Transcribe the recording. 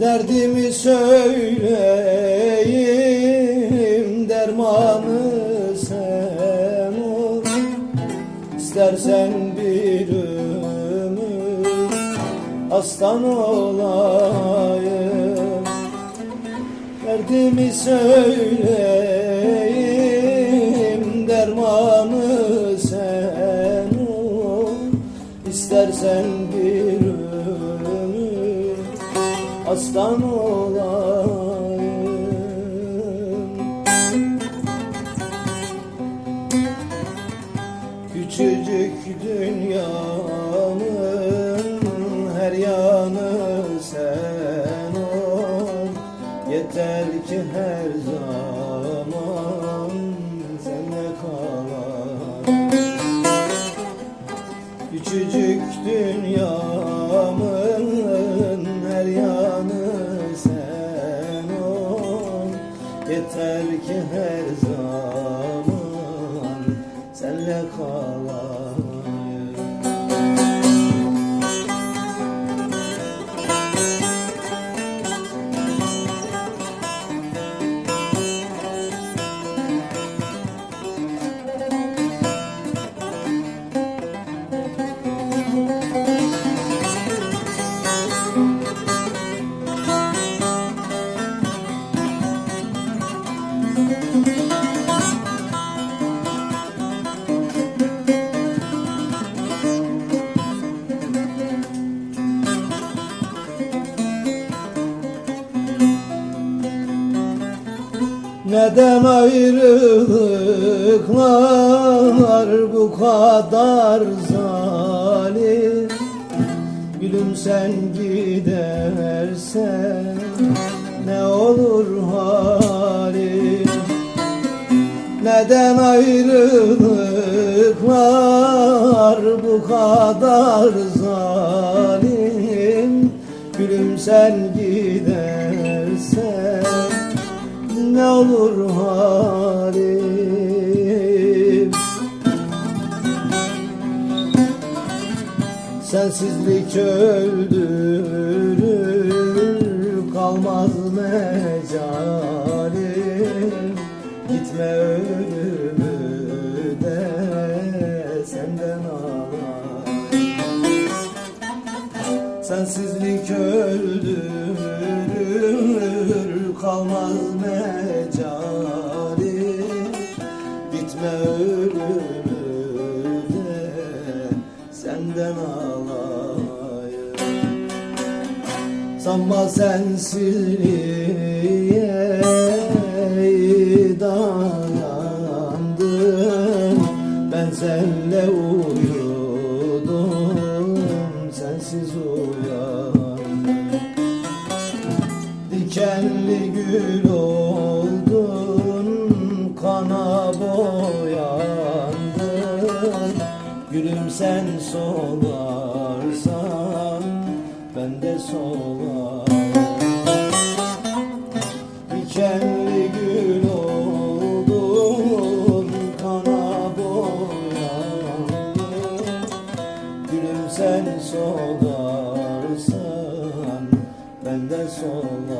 Derdimi söyleyeyim dermanı sen ol. İstersen bir ömür aslan olayım. Derdimi söyleyeyim dermanı sen ol. İstersen bir ömür aslan olayım Küçücük dünyamın her yanı sen ol. Yeter ki her খাওয়া Neden ayrılıklar bu kadar zalim? Gülüm sen gidersen ne olur halim? Neden ayrılıklar bu kadar zalim? Gülüm sen gidersen olur halim. Sensizlik öldürür kalmaz mecalim. Gitme ölümü de senden alayım. Sensizlik öldürür senden alayım? Sanma sensizliğe Gülüm sen solarsan ben de solarım. Dikenli gül oldun kana boyandın Gülüm sen solarsan ben de solarım